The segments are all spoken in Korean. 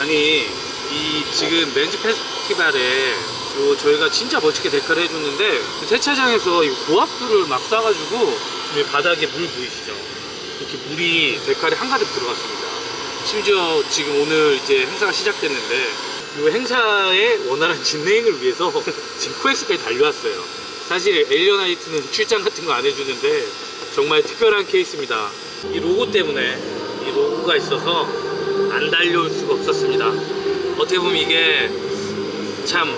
아니 이 지금 렌즈 페스티벌에 요 저희가 진짜 멋지게 데카를 해줬는데 그 세차장에서 이 고압수를 막 쏴가지고 이 바닥에 물 보이시죠? 이렇게 물이 데칼에 한가득 들어갔습니다. 심지어 지금 오늘 이제 행사가 시작됐는데 이 행사의 원활한 진행을 위해서 지금 코엑스까지 달려왔어요. 사실 엘리어나이트는 출장 같은 거 안 해주는데 정말 특별한 케이스입니다. 이 로고 때문에 이 로고가 있어서 안 달려올 수가 없었습니다. 어떻게 보면 이게 참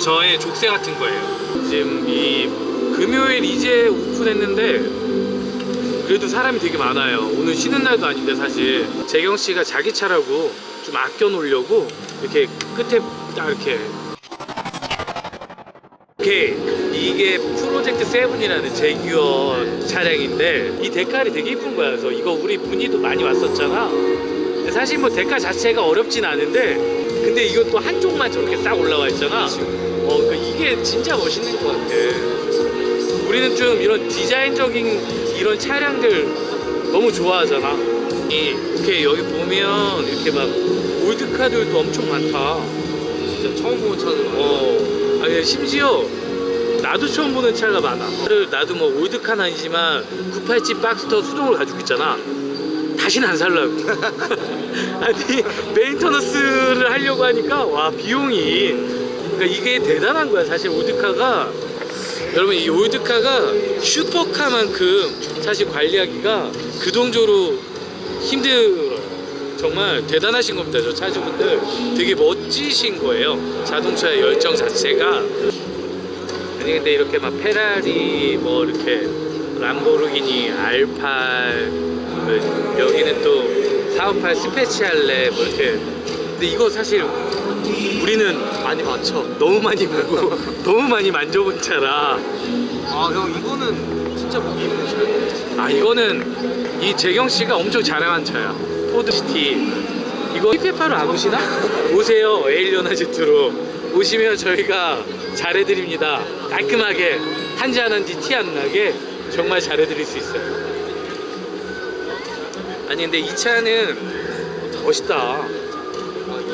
저의 족쇄 같은 거예요. 지금 이 금요일 이제 오픈했는데 그래도 사람이 되게 많아요. 오늘 쉬는 날도 아닌데 사실 재경 씨가 자기 차라고 좀 아껴 놓으려고 이렇게 끝에 딱 이렇게 오케이 이게 프로젝트 세븐이라는 제규어 차량인데 이 데칼이 되게 이쁜 거야. 그래서 이거 우리 분이도 많이 왔었잖아. 사실 뭐 데칼 자체가 어렵진 않은데 근데 이것도 한쪽만 저렇게 싹 올라와 있잖아. 어, 그 이게 진짜 멋있는 것 같아. 우리는 좀 이런 디자인적인 이런 차량들 너무 좋아하잖아. 이, 이렇게 여기 보면 이렇게 막 올드카들도 엄청 많다. 진짜 처음 보는 차들 어, 아니 심지어 나도 처음 보는 차가 많아. 나도 뭐 올드카는 아니지만 987 박스터 수동을 가지고 있잖아. 다시는 안 살라고. 아니 메인터너스를 하려고 하니까 와 비용이 그러니까 이게 대단한 거야 사실 올드카가 여러분 이 올드카가 슈퍼카만큼 사실 관리하기가 그 정도로 힘들어요. 정말 대단하신 겁니다, 저 차주분들. 되게 멋지신 거예요. 자동차의 열정 자체가. 아니 근데 이렇게 막 페라리 뭐 이렇게 람보르기니 R8 뭐 여기는 또 458 스페치알레 뭐 이렇게. 근데 이거 사실 우리는 많이 많죠 너무 많이 보고 너무 많이 만져본 차라 아 형 이거는 진짜 보기 힘든 차예요 아 이거는 이 재경 씨가 엄청 자랑한 차야. 포드 시티. 이거 피페파로 안 오시나? 오세요 에일리언 아지트로. 오시면 저희가 잘해드립니다. 깔끔하게 한지 안 한지 티 안 나게 정말 잘해드릴 수 있어요 아니 근데 이 차는 멋있다 아,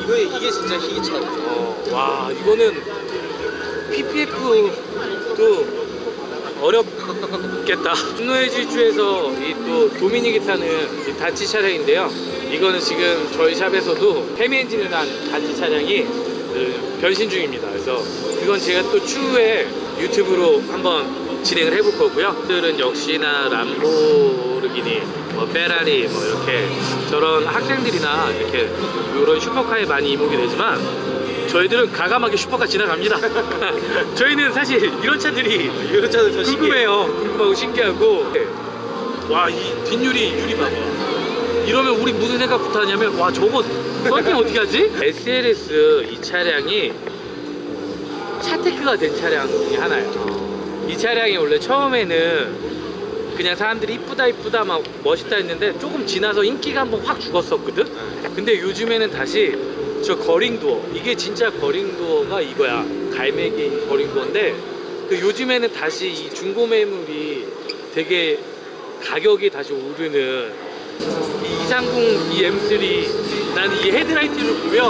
이거, 이게 진짜 희귀차예요 어, 와 이거는 PPF도 어렵겠다. 분노의 질주에서 이 또 도미닉이 타는 이 다치 차량인데요. 이거는 지금 저희 샵에서도 헤미 엔진을 한 다치 차량이 그 변신 중입니다. 그래서 그건 제가 또 추후에 유튜브로 한번 진행을 해볼 거고요. 들은 역시나 람보르기니, 뭐 페라리, 뭐 이렇게 저런 학생들이나 이렇게 이런 슈퍼카에 많이 이목이 되지만 저희들은 가감하게 슈퍼카 지나갑니다. 저희는 사실 이런 차들이 이런 차들 저 궁금해요. 궁금하고 신기하고 와 이 뒷유리 유리 봐봐. 이러면 우리 무슨 생각부터 하냐면 와 저거 썰팅 어떻게 하지? SLS 이 차량이 차테크가 된 차량 중에 하나예요. 이 차량이 원래 처음에는 그냥 사람들이 이쁘다 이쁘다 막 멋있다 했는데 조금 지나서 인기가 한번 확 죽었었거든. 근데 요즘에는 다시 저 거링도어 이게 진짜 거링도어가 이거야. 갈매기 거링도어인데 그 요즘에는 다시 이 중고 매물이 되게 가격이 다시 오르는 이 230 이 M3 나는 이 헤드라이트를 보면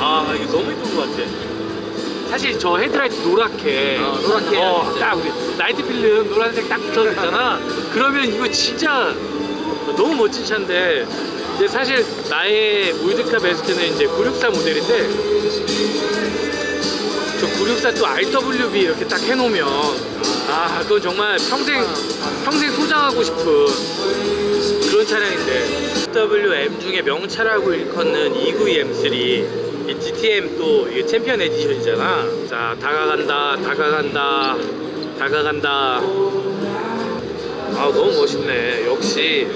아 이거 너무 예쁜 것 같아 사실 저 헤드라이트 노랗게. 어, 노랗게. 어, 해야지. 딱 우리 나이트 필름 노란색 딱 붙어있잖아. 그러면 이거 진짜 너무 멋진 차인데. 근데 사실 나의 올드카 베스트는 이제 964 모델인데 저 964 또 RWB 이렇게 딱 해놓으면 아 그건 정말 평생 평생 소장하고 싶은 그런 차량인데. WM 중에 명차라고 일컫는 292 M3 이 GTM 또 이게 챔피언 에디션이잖아. 자 다가간다 다가간다 다가간다. 아 너무 멋있네. 역시.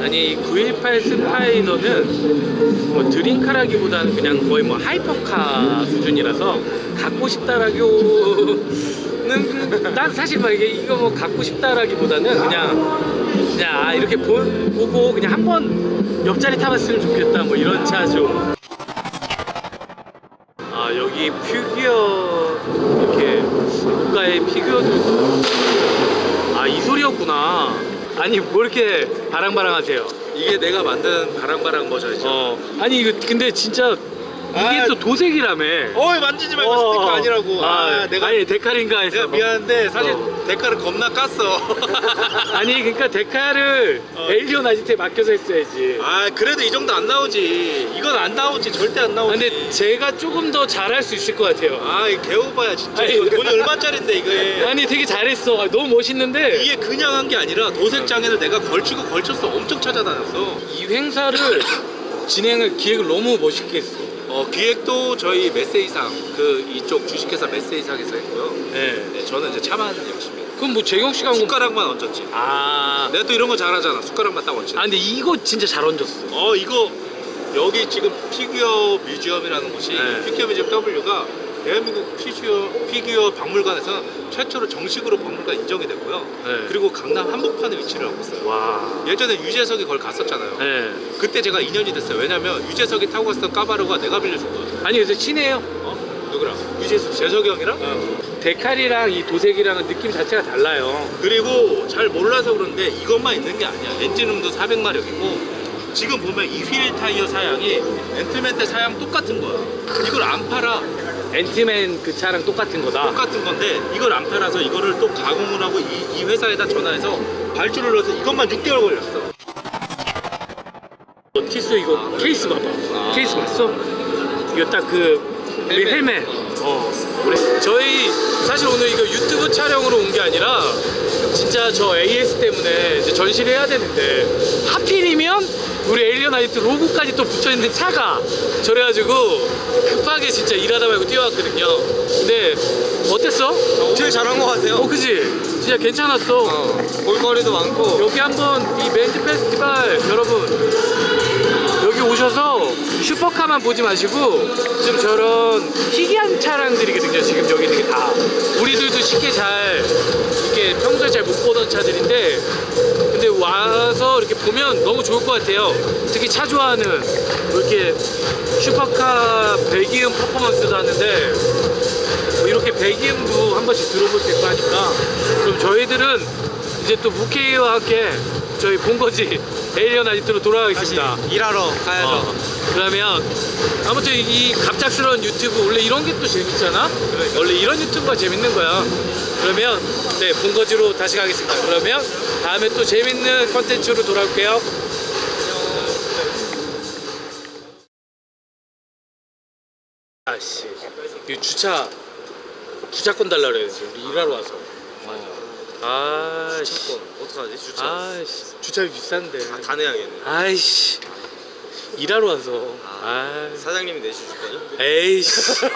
아니 이 918 스파이더는 뭐 드림카라기보다는 그냥 거의 뭐 하이퍼카 수준이라서 갖고 싶다라기는 난 사실 막 이게 이거 뭐 갖고 싶다라기보다는 그냥 그냥 아 이렇게 본, 보고 그냥 한번 옆자리 타봤으면 좋겠다 뭐 이런 차죠. 아 여기 피규어 이렇게 고가의 피규어들도 아 이 소리였구나. 아니 뭐 이렇게 바랑바랑하세요? 이게 내가 만든 바랑바랑 버전이죠. 어 아니 이거 근데 진짜 이게 아. 또 도색이라며 어이 만지지 말고 어. 스티커 아니라고. 아, 아, 내가 아니 데칼인가 해서 내가 미안한데 사실 어. 데카를 겁나 깠어. 아니 그러니까 데칼을 어. 에일리온 아지트에 맡겨서 했어야지 아 그래도 이 정도 안 나오지. 이건 안 나오지. 절대 안 아, 나오지. 근데 제가 조금 더 잘할 수 있을 것 같아요 아, 이 개오바야 진짜. 아니, 이거 돈이 얼마짜린데 이게. 아니 되게 잘했어 아, 너무 멋있는데 이게 그냥 한 게 아니라 도색 장애를 내가 걸치고 걸쳤어. 엄청 찾아다녔어. 이 행사를 진행을 기획을 너무 멋있게 했어 어, 기획도 저희 메세이상 그 이쪽 주식회사 메세이상에서 했고요. 네. 네, 저는 이제 차만. 했고. 그럼 뭐 재경 씨가 한 숟가락만 얹었지. 아, 내가 또 이런 거 잘하잖아. 숟가락만 딱 얹지. 아 근데 이거 진짜 잘 얹었어 어 이거 여기 지금 피규어 뮤지엄이라는 곳이 네. 피규어 뮤지엄 W가 대한민국 피규어 피규어 박물관에서 최초로 정식으로 박물관 인정이 됐고요. 네. 그리고 강남 한복판에 위치를 하고 있어요. 와 예전에 유재석이 거기 갔었잖아요. 네. 그때 제가 인연이 됐어요. 왜냐면 유재석이 타고 갔었던 까바로가 내가 빌려준 거야. 아니 그래서 친해요 어? 누구랑? 유재석 재석이 형이랑? 데칼이랑 이 도색이랑은 느낌 자체가 달라요 그리고 잘 몰라서 그런데 이것만 있는 게 아니야. 엔진음도 400마력이고 지금 보면 이 휠 타이어 사양이 앤틀맨 때 사양 똑같은 거야. 이걸 안 팔아. 앤티맨 그 차랑 똑같은 거다 똑같은 건데 이걸 안 팔아서 이거를 또 가공을 하고 이, 이 회사에다 전화해서 발주를 넣어서 이것만 6개월 걸렸어. 어, 티스 이거 케이스 봐봐 아. 케이스 봤어? 이거 딱그 우리 헬멧, 헬멧. 어 우리 저희 사실 오늘 이거 유튜브 촬영으로 온 게 아니라 진짜 저 AS 때문에 이제 전시를 해야 되는데 하필이면 우리 에일리언 아이트 로고까지 또 붙여있는 차가 저래가지고 급하게 진짜 일하다 말고 뛰어왔거든요. 근데 어땠어? 제일 잘한 것 같아요. 어 그지? 진짜 괜찮았어 어, 볼거리도 많고 여기 한번 이 멘즈 페스티벌 여러분 여기 오셔서 슈퍼카만 보지 마시고 좀 저런 희귀한 차량들이거든요 지금 여기 있는 게 다 우리들도 쉽게 잘 이렇게 평소에 잘 못 보던 차들인데 근데 와서 이렇게 보면 너무 좋을 것 같아요 특히 차 좋아하는 뭐 이렇게 슈퍼카 배기음 퍼포먼스도 하는데 뭐 이렇게 배기음도 한 번씩 들어볼 수 있고 하니까 그럼 저희들은 이제 또 무케이와 함께 저희 본거지 에일리언 아지트로 돌아가겠습니다. 일하러 가야죠. 어, 그러면 아무튼 이 갑작스러운 유튜브 원래 이런 게 또 재밌잖아? 원래 이런 유튜브가 재밌는 거야. 그러면 네 본거지로 다시 가겠습니다. 그러면 다음에 또 재밌는 컨텐츠로 돌아올게요. 아씨 이 주차 주차권 달라 그래야지. 우리 일하러 와서. 아씨. 주차권. 어떡하지? 주차. 아씨. 주차비 비싼데. 아, 다 내야겠네. 아이씨. 일하러 와서. 아 사장님이 내주실 거죠? 에이씨